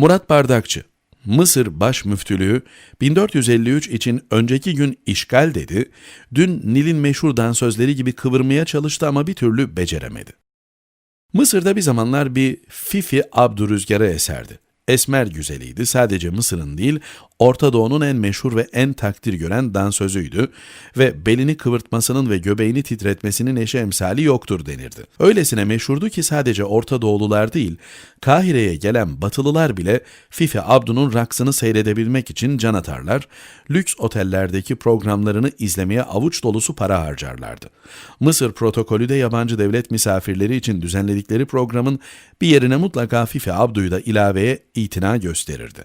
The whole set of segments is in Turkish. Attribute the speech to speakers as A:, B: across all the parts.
A: Murat Bardakçı, Mısır Baş Müftülüğü 1453 için önceki gün işgal dedi, dün Nil'in meşhur dansözleri gibi kıvırmaya çalıştı ama bir türlü beceremedi. Mısır'da bir zamanlar bir Fifi Abdurüzgar'ı eserdi. Esmer güzeliydi. Sadece Mısır'ın değil, Orta Doğu'nun en meşhur ve en takdir gören dansözüydü ve belini kıvırtmasının ve göbeğini titretmesinin eşi emsali yoktur denirdi. Öylesine meşhurdu ki sadece Orta Doğulular değil, Kahire'ye gelen Batılılar bile Fifi Abdu'nun raksını seyredebilmek için can atarlar, lüks otellerdeki programlarını izlemeye avuç dolusu para harcarlardı. Mısır protokolü de yabancı devlet misafirleri için düzenledikleri programın bir yerine mutlaka Fifi Abdu'yu da ilaveye itina gösterirdi.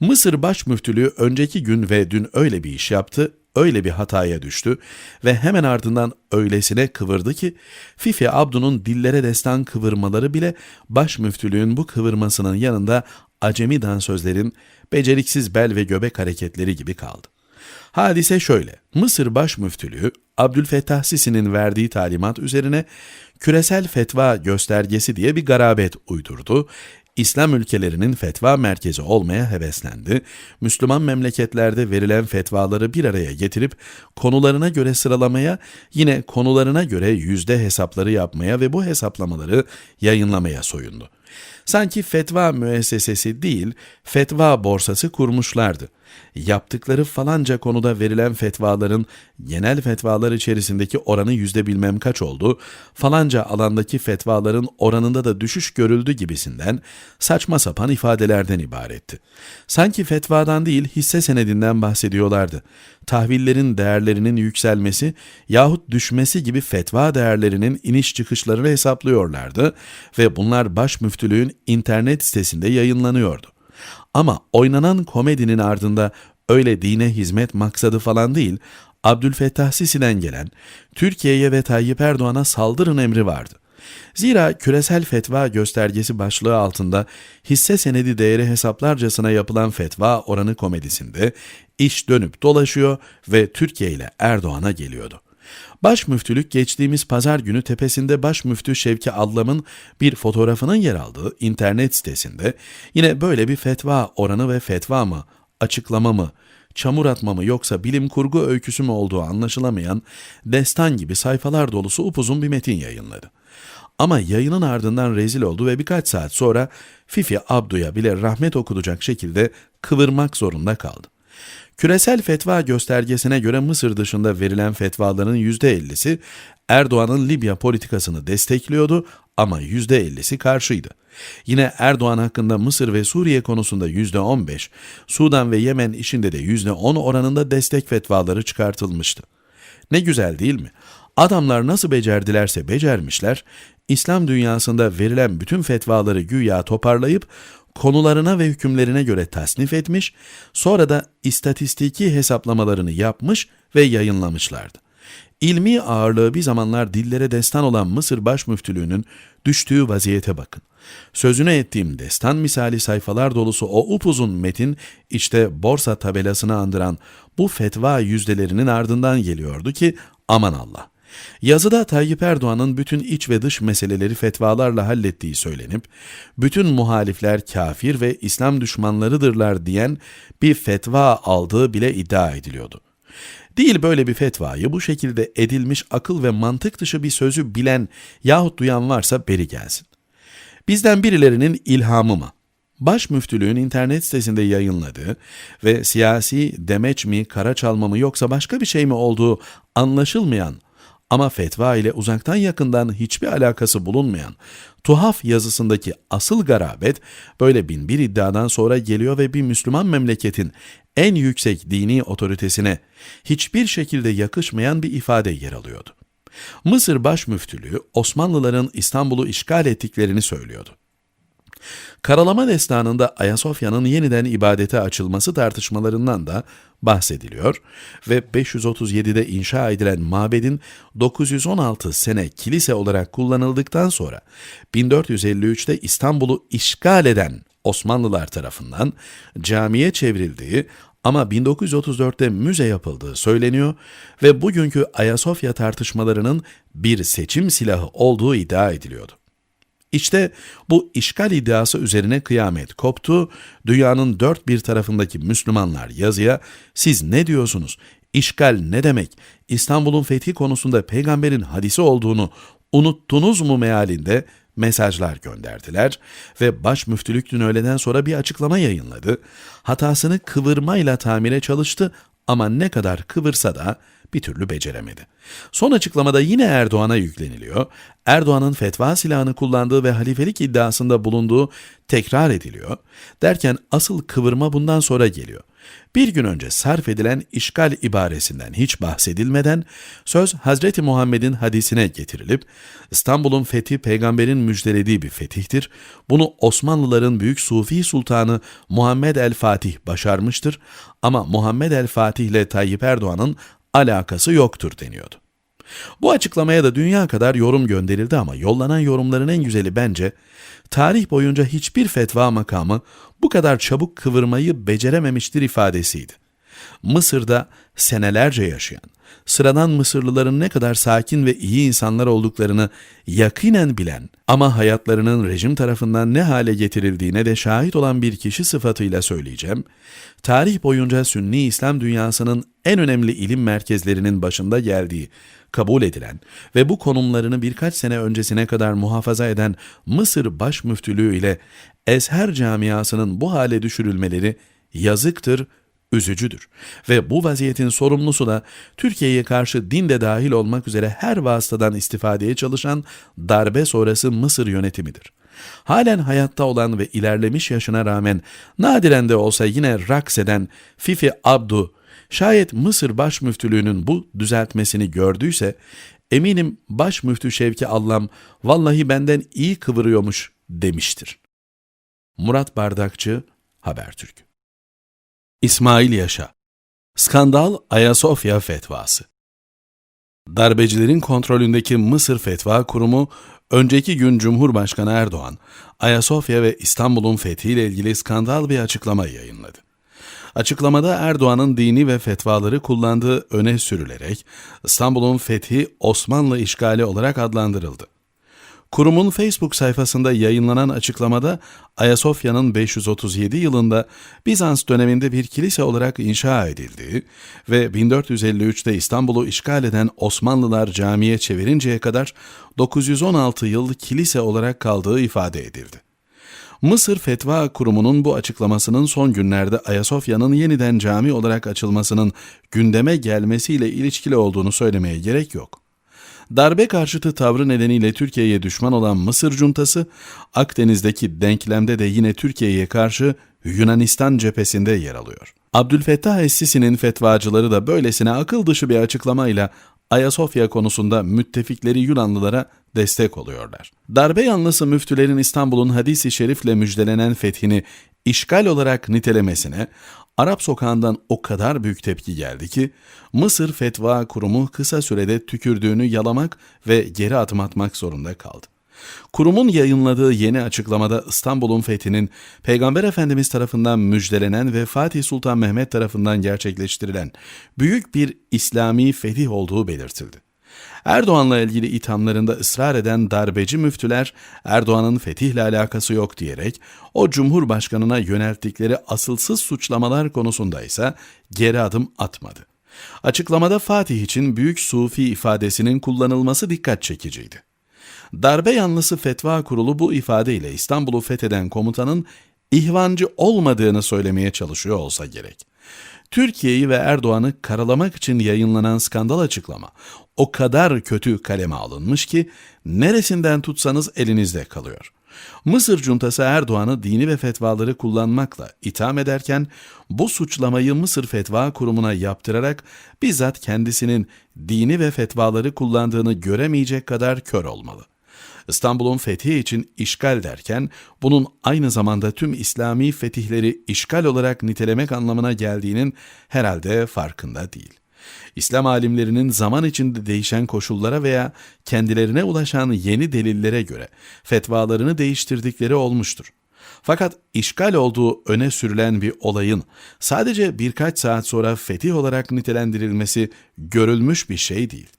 A: Mısır Baş Müftülüğü önceki gün ve dün öyle bir iş yaptı, öyle bir hataya düştü ve hemen ardından öylesine kıvırdı ki Fifi Abdu'nun dillere destan kıvırmaları bile baş müftülüğün bu kıvırmasının yanında acemi dansözlerin beceriksiz bel ve göbek hareketleri gibi kaldı. Hadise şöyle, Mısır Baş Müftülüğü Abdülfettah Sisi'nin verdiği talimat üzerine küresel fetva göstergesi diye bir garabet uydurdu İslam ülkelerinin fetva merkezi olmaya heveslendi. Müslüman memleketlerde verilen fetvaları bir araya getirip konularına göre sıralamaya, yine konularına göre yüzde hesapları yapmaya ve bu hesaplamaları yayınlamaya soyundu. Sanki fetva müessesesi değil, fetva borsası kurmuşlardı. Yaptıkları falanca konuda verilen fetvaların genel fetvalar içerisindeki oranı yüzde bilmem kaç oldu, falanca alandaki fetvaların oranında da düşüş görüldü gibisinden saçma sapan ifadelerden ibaretti. Sanki fetvadan değil hisse senedinden bahsediyorlardı. Tahvillerin değerlerinin yükselmesi yahut düşmesi gibi fetva değerlerinin iniş çıkışlarını hesaplıyorlardı ve bunlar baş müftülüğün internet sitesinde yayınlanıyordu. Ama oynanan komedinin ardında öyle dine hizmet maksadı falan değil, Abdülfettah Sisi'den gelen Türkiye'ye ve Tayyip Erdoğan'a saldırın emri vardı. Zira küresel fetva göstergesi başlığı altında hisse senedi değeri hesaplarcasına yapılan fetva oranı komedisinde iş dönüp dolaşıyor ve Türkiye ile Erdoğan'a geliyordu. Başmüftülük geçtiğimiz pazar günü tepesinde Başmüftü Şevki Allam'ın bir fotoğrafının yer aldığı internet sitesinde yine böyle bir fetva oranı ve fetva mı, açıklama mı, çamur atma mı yoksa bilim kurgu öyküsü mü olduğu anlaşılamayan destan gibi sayfalar dolusu upuzun bir metin yayınladı. Ama yayının ardından rezil oldu ve birkaç saat sonra Fifi Abdu'ya bile rahmet okutacak şekilde kıvırmak zorunda kaldı. Küresel fetva göstergesine göre Mısır dışında verilen fetvaların %50'si Erdoğan'ın Libya politikasını destekliyordu ama %50'si karşıydı. Yine Erdoğan hakkında Mısır ve Suriye konusunda %15, Sudan ve Yemen işinde de %10 oranında destek fetvaları çıkartılmıştı. Ne güzel değil mi? Adamlar nasıl becerdilerse becermişler, İslam dünyasında verilen bütün fetvaları güya toparlayıp konularına ve hükümlerine göre tasnif etmiş, sonra da istatistiki hesaplamalarını yapmış ve yayınlamışlardı. İlmi ağırlığı bir zamanlar dillere destan olan Mısır Başmüftülüğü'nün düştüğü vaziyete bakın. Sözüne ettiğim destan misali sayfalar dolusu o upuzun metin işte borsa tabelasını andıran bu fetva yüzdelerinin ardından geliyordu ki aman Allah. Yazıda Tayyip Erdoğan'ın bütün iç ve dış meseleleri fetvalarla hallettiği söylenip, bütün muhalifler kafir ve İslam düşmanlarıdırlar diyen bir fetva aldığı bile iddia ediliyordu. Değil böyle bir fetvayı bu şekilde edilmiş akıl ve mantık dışı bir sözü bilen yahut duyan varsa beri gelsin. Bizden birilerinin ilhamı mı? Baş müftülüğün internet sitesinde yayınladığı ve siyasi demeç mi, kara çalma mı yoksa başka bir şey mi olduğu anlaşılmayan ama fetva ile uzaktan yakından hiçbir alakası bulunmayan tuhaf yazısındaki asıl garabet böyle bin bir iddiadan sonra geliyor ve bir Müslüman memleketin en yüksek dini otoritesine hiçbir şekilde yakışmayan bir ifade yer alıyordu. Mısır Başmüftülüğü Osmanlıların İstanbul'u işgal ettiklerini söylüyordu. Karalama destanında Ayasofya'nın yeniden ibadete açılması tartışmalarından da bahsediliyor ve 537'de inşa edilen mabedin 916 sene kilise olarak kullanıldıktan sonra 1453'te İstanbul'u işgal eden Osmanlılar tarafından camiye çevrildiği ama 1934'te müze yapıldığı söyleniyor ve bugünkü Ayasofya tartışmalarının bir seçim silahı olduğu iddia ediliyordu. İşte bu işgal iddiası üzerine kıyamet koptu. Dünyanın dört bir tarafındaki Müslümanlar yazıya siz ne diyorsunuz? İşgal ne demek? İstanbul'un fethi konusunda peygamberin hadisi olduğunu unuttunuz mu mealinde mesajlar gönderdiler ve baş müftülük dün öğleden sonra bir açıklama yayınladı. Hatasını kıvırmayla tamire çalıştı ama ne kadar kıvırsa da bir türlü beceremedi. Son açıklamada yine Erdoğan'a yükleniliyor. Erdoğan'ın fetva silahını kullandığı ve halifelik iddiasında bulunduğu tekrar ediliyor. Derken asıl kıvırma bundan sonra geliyor. Bir gün önce sarf edilen işgal ibaresinden hiç bahsedilmeden söz Hazreti Muhammed'in hadisine getirilip İstanbul'un fethi peygamberin müjdelediği bir fetihtir. Bunu Osmanlıların büyük Sufi sultanı Muhammed el-Fatih başarmıştır ama Muhammed el-Fatih ile Tayyip Erdoğan'ın alakası yoktur deniyordu. Bu açıklamaya da dünya kadar yorum gönderildi ama yollanan yorumların en güzeli bence tarih boyunca hiçbir fetva makamı bu kadar çabuk kıvırmayı becerememiştir ifadesiydi. Mısır'da senelerce yaşayan, sıradan Mısırlıların ne kadar sakin ve iyi insanlar olduklarını yakinen bilen ama hayatlarının rejim tarafından ne hale getirildiğine de şahit olan bir kişi sıfatıyla söyleyeceğim. Tarih boyunca Sünni İslam dünyasının en önemli ilim merkezlerinin başında geldiği, kabul edilen ve bu konumlarını birkaç sene öncesine kadar muhafaza eden Mısır Baş Müftülüğü ile Ezher camiasının bu hale düşürülmeleri yazıktır, üzücüdür. Ve bu vaziyetin sorumlusu da Türkiye'ye karşı din de dahil olmak üzere her vasıtadan istifadeye çalışan darbe sonrası Mısır yönetimidir. Halen hayatta olan ve ilerlemiş yaşına rağmen nadiren de olsa yine raks eden Fifi Abdu, şayet Mısır Baş Müftülüğü'nün bu düzeltmesini gördüyse, eminim Baş Müftü Şevki Allam vallahi benden iyi kıvırıyormuş demiştir. Murat Bardakçı, Habertürk İsmail Yaşa Skandal Ayasofya Fetvası Darbecilerin kontrolündeki Mısır Fetva Kurumu, önceki gün Cumhurbaşkanı Erdoğan, Ayasofya ve İstanbul'un fethiyle ilgili skandal bir açıklama yayınladı. Açıklamada Erdoğan'ın dini ve fetvaları kullandığı öne sürülerek İstanbul'un fethi Osmanlı işgali olarak adlandırıldı. Kurumun Facebook sayfasında yayınlanan açıklamada Ayasofya'nın 537 yılında Bizans döneminde bir kilise olarak inşa edildiği ve 1453'te İstanbul'u işgal eden Osmanlılar camiye çevirinceye kadar 916 yıl kilise olarak kaldığı ifade edildi. Mısır Fetva Kurumu'nun bu açıklamasının son günlerde Ayasofya'nın yeniden cami olarak açılmasının gündeme gelmesiyle ilişkili olduğunu söylemeye gerek yok. Darbe karşıtı tavrı nedeniyle Türkiye'ye düşman olan Mısır cuntası, Akdeniz'deki denklemde de yine Türkiye'ye karşı Yunanistan cephesinde yer alıyor. Abdülfettah Es-Sisi'nin fetvacıları da böylesine akıl dışı bir açıklamayla Ayasofya konusunda müttefikleri Yunanlılara destek oluyorlar. Darbe yanlısı müftülerin İstanbul'un hadisi şerifle müjdelenen fethini işgal olarak nitelemesine Arap sokağından o kadar büyük tepki geldi ki Mısır Fetva Kurumu kısa sürede tükürdüğünü yalamak ve geri adım atmak zorunda kaldı. Kurumun yayınladığı yeni açıklamada İstanbul'un fethinin Peygamber Efendimiz tarafından müjdelenen ve Fatih Sultan Mehmet tarafından gerçekleştirilen büyük bir İslami fetih olduğu belirtildi. Erdoğan'la ilgili ithamlarında ısrar eden darbeci müftüler Erdoğan'ın fetihle alakası yok diyerek o Cumhurbaşkanına yönelttikleri asılsız suçlamalar konusunda ise geri adım atmadı. Açıklamada Fatih için büyük sufi ifadesinin kullanılması dikkat çekiciydi. Darbe yanlısı fetva kurulu bu ifadeyle İstanbul'u fetheden komutanın ihvancı olmadığını söylemeye çalışıyor olsa gerek. Türkiye'yi ve Erdoğan'ı karalamak için yayınlanan skandal açıklama o kadar kötü kaleme alınmış ki neresinden tutsanız elinizde kalıyor. Mısır cuntası Erdoğan'ı dini ve fetvaları kullanmakla itham ederken bu suçlamayı Mısır Fetva Kurumu'na yaptırarak bizzat kendisinin dini ve fetvaları kullandığını göremeyecek kadar kör olmalı. İstanbul'un fethi için işgal derken bunun aynı zamanda tüm İslami fetihleri işgal olarak nitelemek anlamına geldiğinin herhalde farkında değil. İslam alimlerinin zaman içinde değişen koşullara veya kendilerine ulaşan yeni delillere göre fetvalarını değiştirdikleri olmuştur. Fakat işgal olduğu öne sürülen bir olayın sadece birkaç saat sonra fetih olarak nitelendirilmesi görülmüş bir şey değil.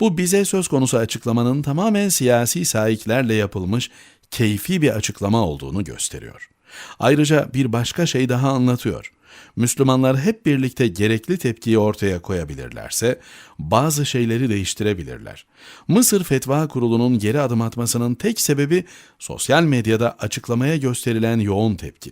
A: Bu bize söz konusu açıklamanın tamamen siyasi sahiplerle yapılmış keyfi bir açıklama olduğunu gösteriyor. Ayrıca bir başka şey daha anlatıyor. Müslümanlar hep birlikte gerekli tepkiyi ortaya koyabilirlerse bazı şeyleri değiştirebilirler. Mısır Fetva Kurulu'nun geri adım atmasının tek sebebi sosyal medyada açıklamaya gösterilen yoğun tepki.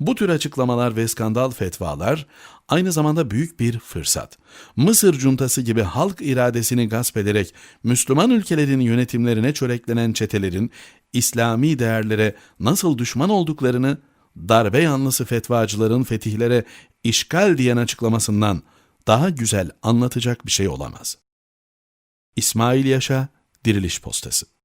A: Bu tür açıklamalar ve skandal fetvalar aynı zamanda büyük bir fırsat. Mısır cuntası gibi halk iradesini gasp ederek Müslüman ülkelerin yönetimlerine çöreklenen çetelerin İslami değerlere nasıl düşman olduklarını darbe yanlısı fetvacıların fetihlere işgal diyen açıklamasından daha güzel anlatacak bir şey olamaz. İsmail Yaşa, Diriliş Postası